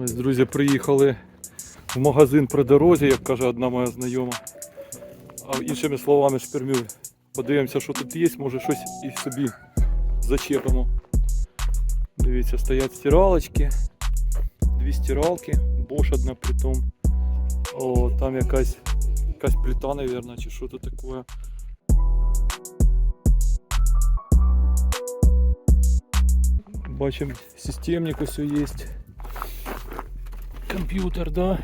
Ось, друзі, приїхали в магазин при дорозі, як каже одна моя знайома. А іншими словами шпермюль. Подивимося, що тут є, може щось і собі зачепимо. Дивіться, стоять стиралочки, дві стиралки, Bosch одна притом. О, там якась, якась плита, наверное, чи що то таке. Бачимо, системник ось є. Комп'ютер, да.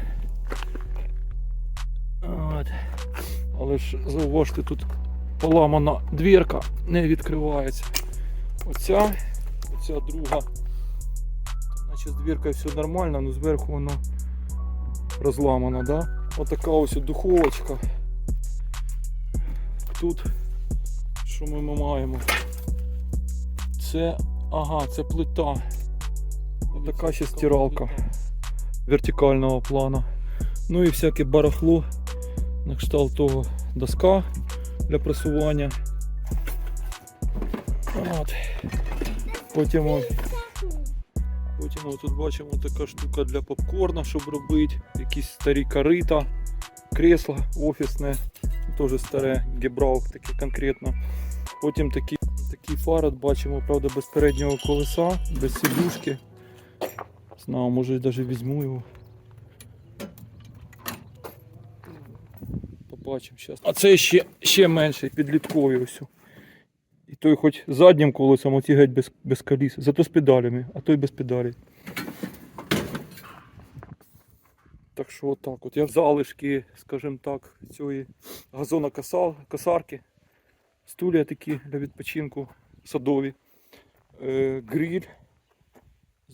От. Але ж зауважте, тут поламана дверка, не відкривається. Оця, оця друга. Наче з дверкою все нормально, але зверху воно розламано, да? Отака ось духовочка. Тут що ми маємо? Це, ага, це плита. Отака ще стиралка вертикального плана. Ну і всяке барахло на кшталт того доска для пресування. От. Потім, потім тут бачимо така штука для попкорна, щоб робити. Якісь старі корита, кресло офісне, теж старе, гебрау таке конкретно. Потім такі, такий фарад бачимо, правда, без переднього колеса, без сидушки. Знаю, може навіть візьму його. Побачимо зараз. А це ще, ще менший, підлітковий ось. І той хоч заднім колесом, оці геть без, без коліс, зато з педалями, а той без педалей. Так що отак от. Я залишки, скажімо так, цієї газонокосарки. Стулья такі для відпочинку садові. Е, гриль.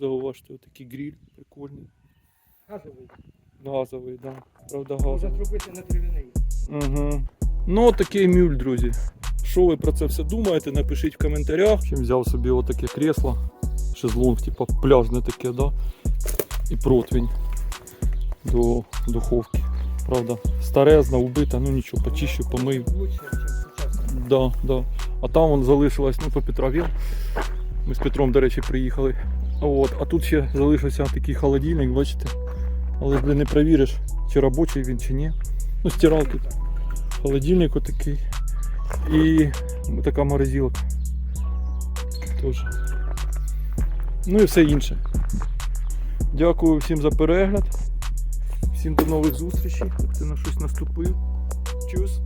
Зауважте, отакий гриль прикольний. Газовий. Газовий, да. Правда, газовий. зробити на тривіний. Угу. Ну, такий мюль, друзі. Що ви про це все думаєте? Напишіть в коментарях. Чим взяв собі отаке кресло, шезлонг, типа пляжне таке, да? І противень до духовки. Правда, старезна, убита, ну нічого, почищу. Лучше, ніж. Да, да. А там вон залишилось, ну по Петрові. Ми з Петром, до речі, приїхали. От. А тут ще залишився такий холодильник, бачите. Але ж блін, не перевіриш, чи робочий він, чи ні. Ну, стиралки. Холодильник отакий. І така морозилка. Теж. Ну і все інше. Дякую всім за перегляд. Всім до нових зустрічей. Ти на щось наступив. Чус.